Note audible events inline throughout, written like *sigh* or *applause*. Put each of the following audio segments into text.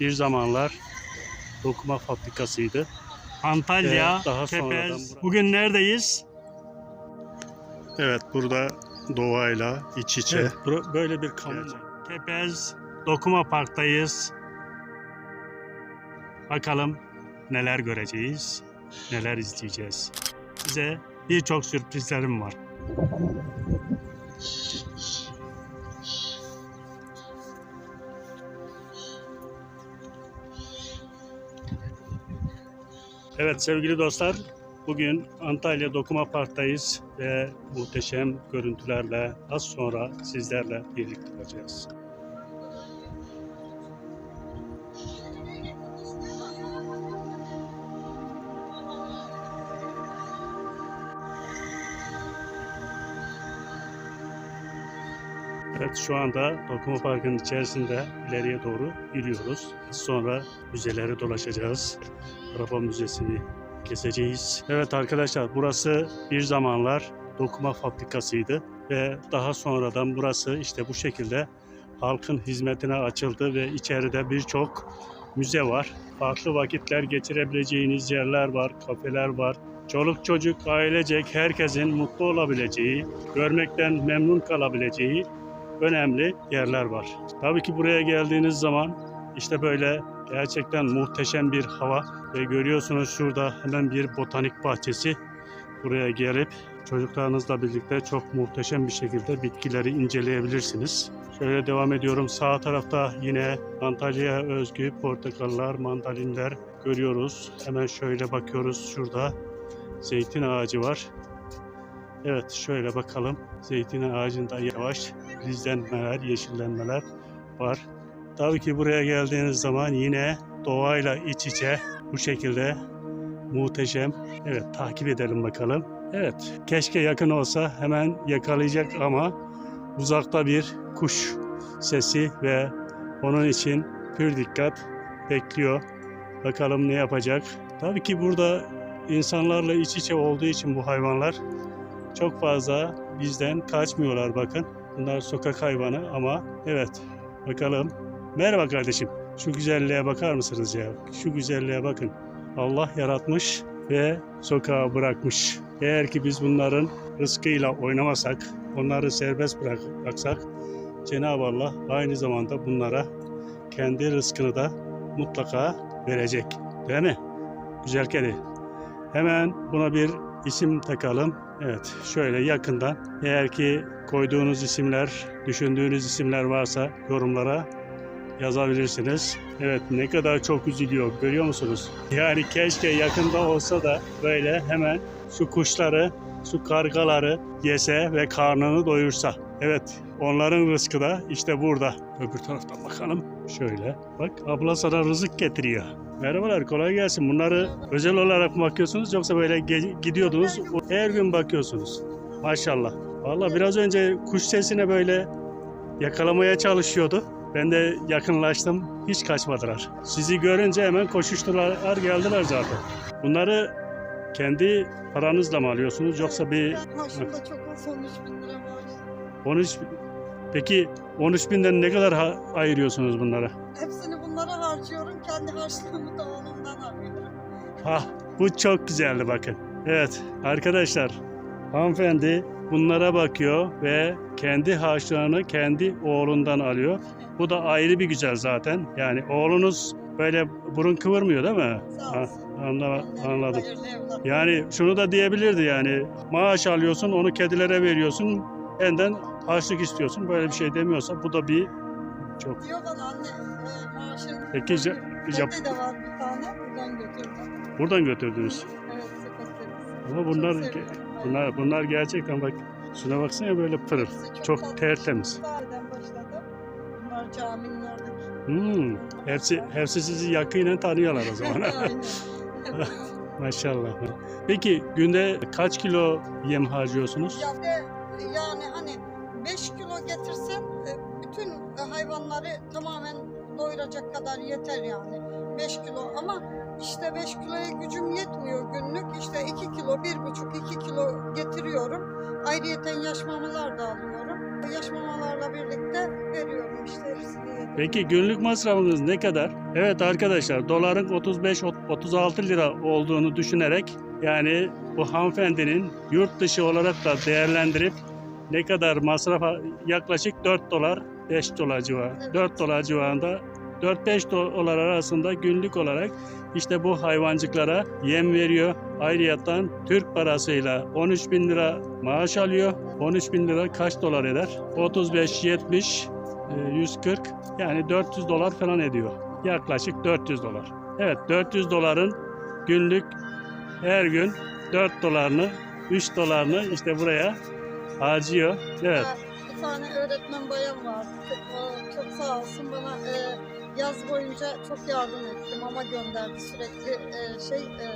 bir zamanlar dokuma fabrikasıydı. Antalya, Evet, daha Kepez. Bugün neredeyiz? Evet burada doğayla iç içe. Evet, böyle bir kamu. Gerçek. Kepez Dokuma Park'tayız. Bakalım neler göreceğiz, neler izleyeceğiz. Size birçok sürprizlerim var. Evet sevgili dostlar, bugün Antalya Dokuma Park'tayız ve muhteşem görüntülerle az sonra sizlerle birlikte olacağız. Evet şu anda Dokuma Parkı'nın içerisinde ileriye doğru yürüyoruz. Sonra müzeleri dolaşacağız. Araba Müzesi'ni gezeceğiz. Evet arkadaşlar burası bir zamanlar dokuma fabrikasıydı ve daha sonradan burası işte bu şekilde halkın hizmetine açıldı ve içeride birçok müze var. Farklı vakitler geçirebileceğiniz yerler var, kafeler var. Çoluk çocuk, ailecek herkesin mutlu olabileceği, görmekten memnun kalabileceği önemli yerler var. Tabii ki buraya geldiğiniz zaman işte böyle gerçekten muhteşem bir hava ve görüyorsunuz şurada hemen bir botanik bahçesi. Buraya gelip çocuklarınızla birlikte çok muhteşem bir şekilde bitkileri inceleyebilirsiniz. Şöyle devam ediyorum. Sağ tarafta yine Antalya'ya özgü portakallar, mandalinler görüyoruz. Hemen şöyle bakıyoruz. Şurada zeytin ağacı var. Evet şöyle bakalım. Zeytin ağacında yavaş filizlenmeler, yeşillenmeler var. Tabii ki buraya geldiğiniz zaman yine doğayla iç içe bu şekilde muhteşem. Evet takip edelim bakalım. Evet keşke yakın olsa hemen yakalayacak ama uzakta bir kuş sesi ve onun için pür dikkat bekliyor. Bakalım ne yapacak. Tabii ki burada insanlarla iç içe olduğu için bu hayvanlar çok fazla bizden kaçmıyorlar bakın. Bunlar sokak hayvanı ama evet bakalım. Merhaba kardeşim. Şu güzelliğe bakar mısınız ya? Şu güzelliğe bakın. Allah yaratmış ve sokağa bırakmış. Eğer ki biz bunların rızkıyla oynamasak, onları serbest bırak- bıraksak Cenab-ı Allah aynı zamanda bunlara kendi rızkını da mutlaka verecek. Değil mi? Güzel kedi. Hemen buna bir isim takalım. Evet, şöyle yakından. Eğer ki koyduğunuz isimler, düşündüğünüz isimler varsa yorumlara yazabilirsiniz. Evet, ne kadar çok üzülüyor görüyor musunuz? Yani keşke yakında olsa da böyle hemen şu kuşları, şu kargaları yese ve karnını doyursa. Evet, onların rızkı da işte burada. Öbür taraftan bakalım. Şöyle. Bak abla sana rızık getiriyor. Merhabalar, kolay gelsin. Bunları özel olarak mı bakıyorsunuz yoksa böyle gidiyordunuz, her gün bakıyorsunuz? Maşallah. Valla biraz önce kuş sesine böyle yakalamaya çalışıyordu. Ben de yakınlaştım, hiç kaçmadılar. Sizi görünce hemen koşuştular, geldiler zaten. Bunları kendi paranızla mı alıyorsunuz yoksa bir Maaşımda çok az 13 bin lira var. 13 Peki 13 binden ne kadar ha- ayırıyorsunuz bunlara? Hepsini bunlara harcıyorum. Kendi harçlığımı da oğlumdan alıyorum. Ah bu çok güzeldi bakın. Evet arkadaşlar hanımefendi bunlara bakıyor ve kendi harçlığını kendi oğlundan alıyor. Bu da ayrı bir güzel zaten. Yani oğlunuz böyle burun kıvırmıyor değil mi? Sağ Ha, olsun. anla- anladım. hayırlı. Yani şunu da diyebilirdi yani maaş alıyorsun onu kedilere veriyorsun benden harçlık istiyorsun böyle bir şey demiyorsa bu da bir çok Diyor bana anne e, maaşın... Peki, Ja- Jap- Kedi de var bir tane. Buradan götürdüm. buradan götürdünüz. Evet sepetlerimiz. Ama Çok bunlar bunlar bunlar gerçekten bak şuna baksana böyle pırıl. Çok tatlı. tertemiz. Bunlar caminin oradaki. Hmm, hepsi hepsi sizi yakinen tanıyorlar o zaman. *laughs* *laughs* Maşallah. Peki günde kaç kilo yem harcıyorsunuz? Ya de, yani 5 kilo getirsen e, bütün hayvanları tamamen doyuracak kadar yeter yani. 5 kilo ama işte 5 kiloya gücüm yetmiyor günlük. İşte 2 kilo, 1,5-2 kilo getiriyorum. Ayrıyeten yaş mamalar da alıyorum. yaş mamalarla birlikte veriyorum işte hepsini yedim. Peki günlük masrafınız ne kadar? Evet arkadaşlar doların 35-36 lira olduğunu düşünerek yani bu hanımefendinin yurt dışı olarak da değerlendirip ne kadar masrafa yaklaşık 4 dolar 5 dolar civarı Evet. 4 dolar civarında 4-5 dolar arasında günlük olarak işte bu hayvancıklara yem veriyor. Ayrıyeten Türk parasıyla 13 bin lira maaş alıyor. 13 bin lira kaç dolar eder? 35, 70, e, 140 yani 400 dolar falan ediyor. Yaklaşık 400 dolar. Evet 400 doların günlük her gün 4 dolarını 3 dolarını işte buraya harcıyor. Evet. Bir tane öğretmen bayan vardı. Çok, o- çok sağ olsun bana e, yaz boyunca çok yardım etti. Mama gönderdi sürekli e, şey e,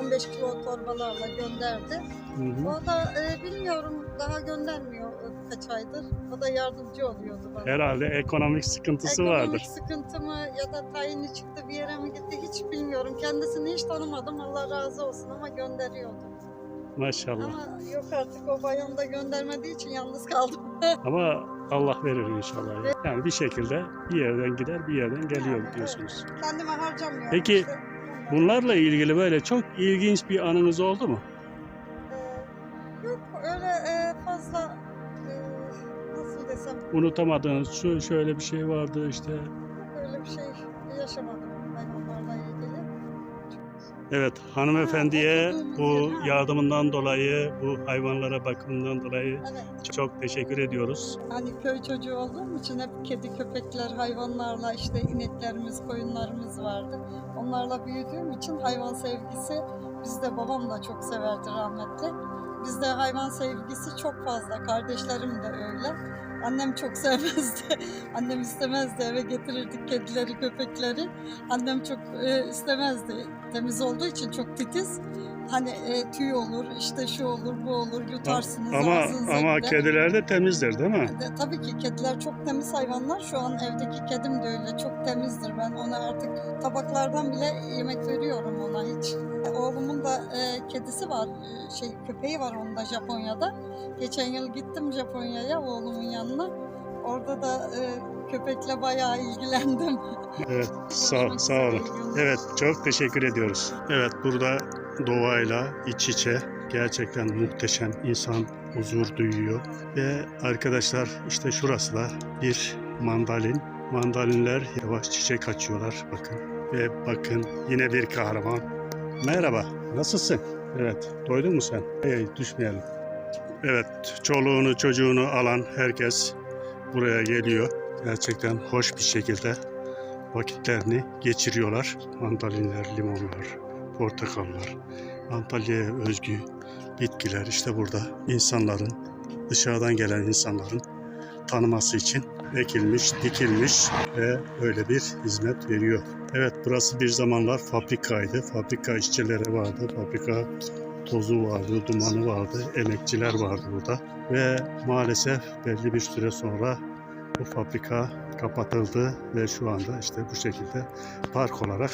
15 kilo torbalarla gönderdi. Hı hı. O da e, bilmiyorum daha göndermiyor e, kaç aydır. O da yardımcı oluyordu bana. Herhalde ekonomik sıkıntısı Ekonomik vardır. sıkıntı mı ya da tayini çıktı bir yere mi gitti hiç bilmiyorum. Kendisini hiç tanımadım Allah razı olsun ama gönderiyordu. Maşallah. Ama yok artık o bayan da göndermediği için yalnız kaldım. *laughs* Ama Allah verir inşallah. Yani bir şekilde bir yerden gider bir yerden geliyor Yani, diyorsunuz. Kendime harcamıyorum. Peki, işte. Bunlarla ilgili böyle çok ilginç bir anınız oldu mu? Ee, yok öyle e, fazla e, nasıl desem Unutamadığınız şu şöyle bir şey vardı işte. Evet hanımefendiye bu yardımından dolayı, bu hayvanlara bakımından dolayı Evet. çok teşekkür ediyoruz. Hani köy çocuğu olduğum için hep kedi, köpekler, hayvanlarla işte ineklerimiz, koyunlarımız vardı. Onlarla büyüdüğüm için hayvan sevgisi bizde babam da çok severdi rahmetli. Bizde hayvan sevgisi çok fazla. Kardeşlerim de öyle. Annem çok *laughs* sevmezdi. Annem istemezdi eve getirirdik kedileri, köpekleri. Annem çok e, istemezdi. Temiz olduğu için çok titiz. Hani e, tüy olur, işte şu olur, bu olur, yutarsınız Ama ağzınıza ama gider. kediler de temizdir değil mi? De, tabii ki kediler çok temiz hayvanlar. Şu an evdeki kedim de öyle çok temizdir. Ben ona artık tabaklardan bile yemek veriyorum ona hiç. E, Oğlumun da e, kedisi var, e, şey köpeği var onun da Japonya'da. Geçen yıl gittim Japonya'ya oğlumun yanına. Orada da e, köpekle bayağı ilgilendim. Evet *laughs* sağ, sağ olun. Evet çok teşekkür ediyoruz. Evet burada doğayla iç içe gerçekten muhteşem insan huzur duyuyor. Ve arkadaşlar işte şurası da bir mandalin. Mandalinler yavaş çiçek açıyorlar bakın. Ve bakın yine bir kahraman. Merhaba nasılsın? Evet doydun mu sen? Hey düşmeyelim. Evet çoluğunu çocuğunu alan herkes buraya geliyor. Gerçekten hoş bir şekilde vakitlerini geçiriyorlar. Mandalinler, limonlar, portakallar, Antalya'ya özgü bitkiler işte burada insanların, dışarıdan gelen insanların tanıması için ekilmiş, dikilmiş ve öyle bir hizmet veriyor. Evet burası bir zamanlar fabrikaydı. Fabrika işçileri vardı. Fabrika tozu vardı, dumanı vardı, emekçiler vardı burada. Ve maalesef belli bir süre sonra bu fabrika kapatıldı ve şu anda işte bu şekilde park olarak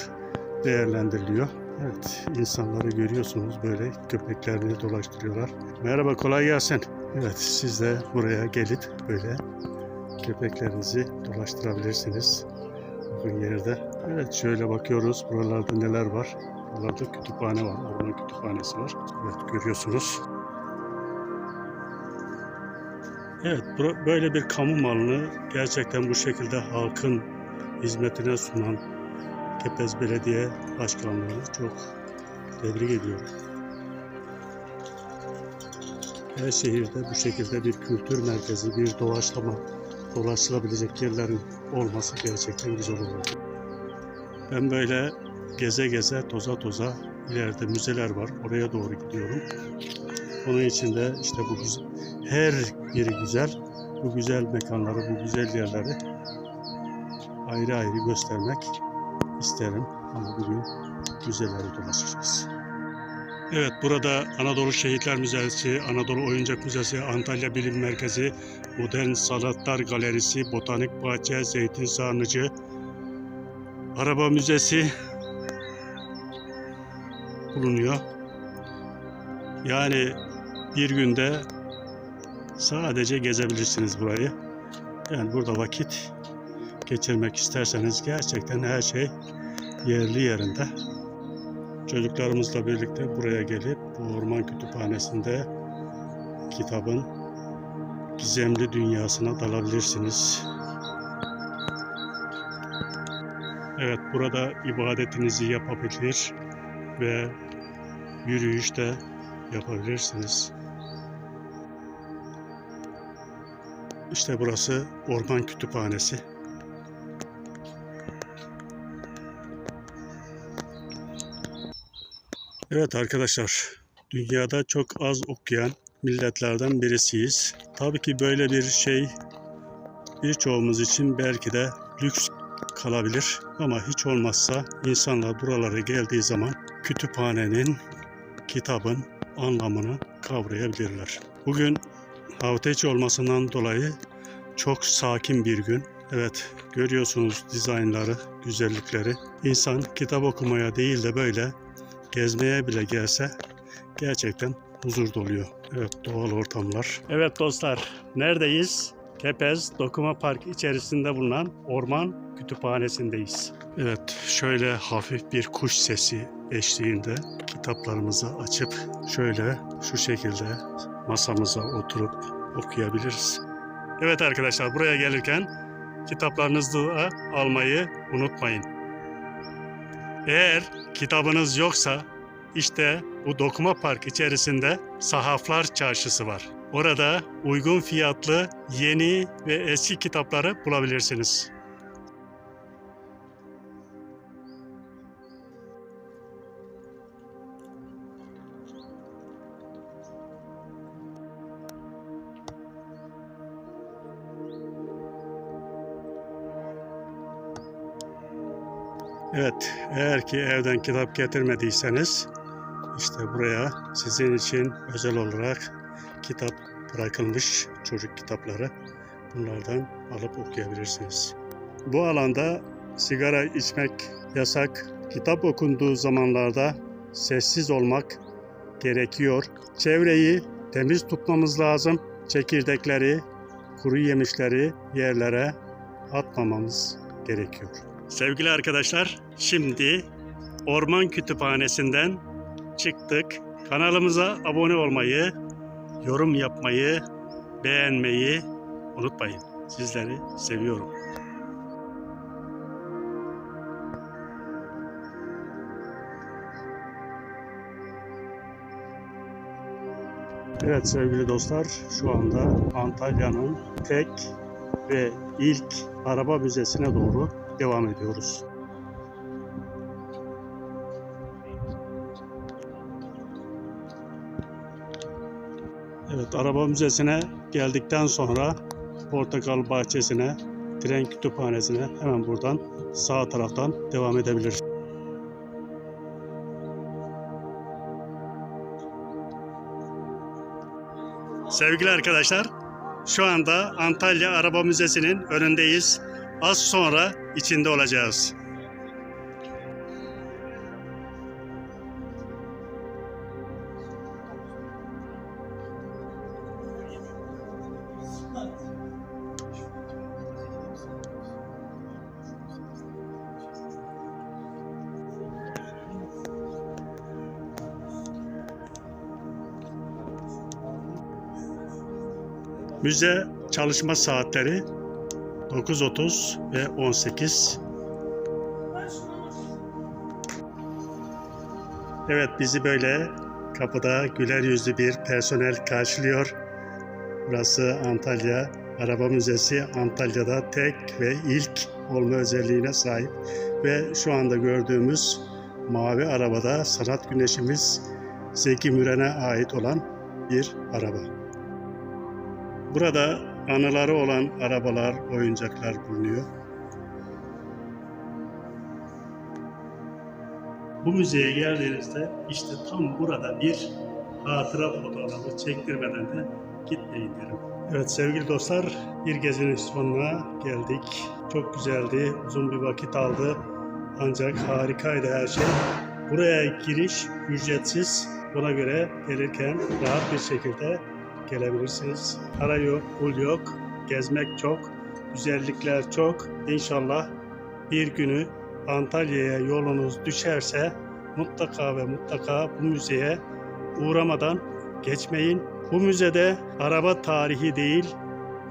değerlendiriliyor. Evet, insanları görüyorsunuz böyle köpeklerini dolaştırıyorlar. Merhaba, kolay gelsin. Evet, siz de buraya gelip böyle köpeklerinizi dolaştırabilirsiniz. Bugün yerde. Evet, şöyle bakıyoruz. Buralarda neler var? Buralarda kütüphane var. Orman kütüphanesi var. Evet, görüyorsunuz. Evet, böyle bir kamu malını gerçekten bu şekilde halkın hizmetine sunan Kepez Belediye Başkanlığı'nı çok tebrik ediyorum. Her şehirde bu şekilde bir kültür merkezi, bir doğaçlama, dolaşılabilecek yerlerin olması gerçekten güzel olur. Ben böyle geze geze, toza toza ileride müzeler var. Oraya doğru gidiyorum. Onun için de işte bu güzel, her biri güzel. Bu güzel mekanları, bu güzel yerleri ayrı ayrı göstermek isterim. Ama bugün müzeleri dolaşacağız. Evet burada Anadolu Şehitler Müzesi, Anadolu Oyuncak Müzesi, Antalya Bilim Merkezi, Modern Sanatlar Galerisi, Botanik Bahçe, Zeytin Sarnıcı, Araba Müzesi bulunuyor. Yani bir günde sadece gezebilirsiniz burayı. Yani burada vakit geçirmek isterseniz gerçekten her şey yerli yerinde. Çocuklarımızla birlikte buraya gelip bu orman kütüphanesinde kitabın gizemli dünyasına dalabilirsiniz. Evet, burada ibadetinizi yapabilir ve yürüyüş de yapabilirsiniz. İşte burası Orman Kütüphanesi. Evet arkadaşlar, dünyada çok az okuyan milletlerden birisiyiz. Tabii ki böyle bir şey birçoğumuz için belki de lüks kalabilir ama hiç olmazsa insanlar buralara geldiği zaman kütüphanenin, kitabın anlamını kavrayabilirler. Bugün içi olmasından dolayı çok sakin bir gün. Evet görüyorsunuz dizaynları, güzellikleri. İnsan kitap okumaya değil de böyle gezmeye bile gelse gerçekten huzur doluyor. Evet doğal ortamlar. Evet dostlar neredeyiz? Kepez Dokuma Park içerisinde bulunan orman kütüphanesindeyiz. Evet şöyle hafif bir kuş sesi eşliğinde kitaplarımızı açıp şöyle şu şekilde masamıza oturup okuyabiliriz. Evet arkadaşlar buraya gelirken kitaplarınızı da almayı unutmayın. Eğer kitabınız yoksa işte bu Dokuma Park içerisinde Sahaflar Çarşısı var. Orada uygun fiyatlı yeni ve eski kitapları bulabilirsiniz. Evet, eğer ki evden kitap getirmediyseniz işte buraya sizin için özel olarak kitap bırakılmış çocuk kitapları. Bunlardan alıp okuyabilirsiniz. Bu alanda sigara içmek yasak. Kitap okunduğu zamanlarda sessiz olmak gerekiyor. Çevreyi temiz tutmamız lazım. Çekirdekleri, kuru yemişleri yerlere atmamamız gerekiyor. Sevgili arkadaşlar, şimdi Orman Kütüphanesi'nden çıktık. Kanalımıza abone olmayı, yorum yapmayı, beğenmeyi unutmayın. Sizleri seviyorum. Evet sevgili dostlar, şu anda Antalya'nın tek ve ilk araba müzesine doğru devam ediyoruz. Evet, araba müzesine geldikten sonra Portakal Bahçesi'ne, tren kütüphanesine hemen buradan sağ taraftan devam edebiliriz. Sevgili arkadaşlar, şu anda Antalya Araba Müzesi'nin önündeyiz. Az sonra içinde olacağız. Müze çalışma saatleri 9.30 ve 18. Evet bizi böyle kapıda güler yüzlü bir personel karşılıyor. Burası Antalya Araba Müzesi. Antalya'da tek ve ilk olma özelliğine sahip. Ve şu anda gördüğümüz mavi arabada sanat güneşimiz Zeki Müren'e ait olan bir araba. Burada anıları olan arabalar, oyuncaklar bulunuyor. Bu müzeye geldiğinizde işte tam burada bir hatıra fotoğrafı çektirmeden de gitmeyin derim. Evet sevgili dostlar bir gezinin sonuna geldik. Çok güzeldi, uzun bir vakit aldı. Ancak harikaydı her şey. Buraya giriş ücretsiz. Buna göre gelirken rahat bir şekilde gelebilirsiniz. Para yok, pul yok, gezmek çok, güzellikler çok. İnşallah bir günü Antalya'ya yolunuz düşerse mutlaka ve mutlaka bu müzeye uğramadan geçmeyin. Bu müzede araba tarihi değil,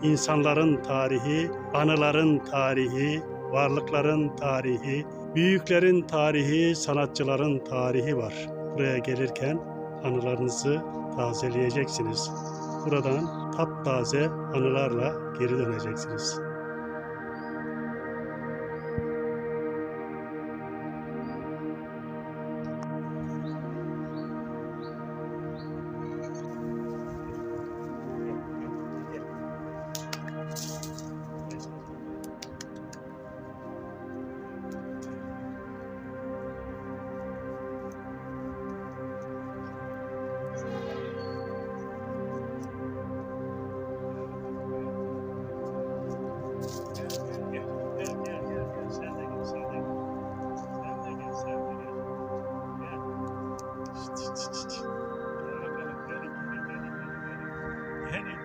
insanların tarihi, anıların tarihi, varlıkların tarihi, büyüklerin tarihi, sanatçıların tarihi var. Buraya gelirken anılarınızı tazeleyeceksiniz. Buradan taptaze anılarla geri döneceksiniz. heading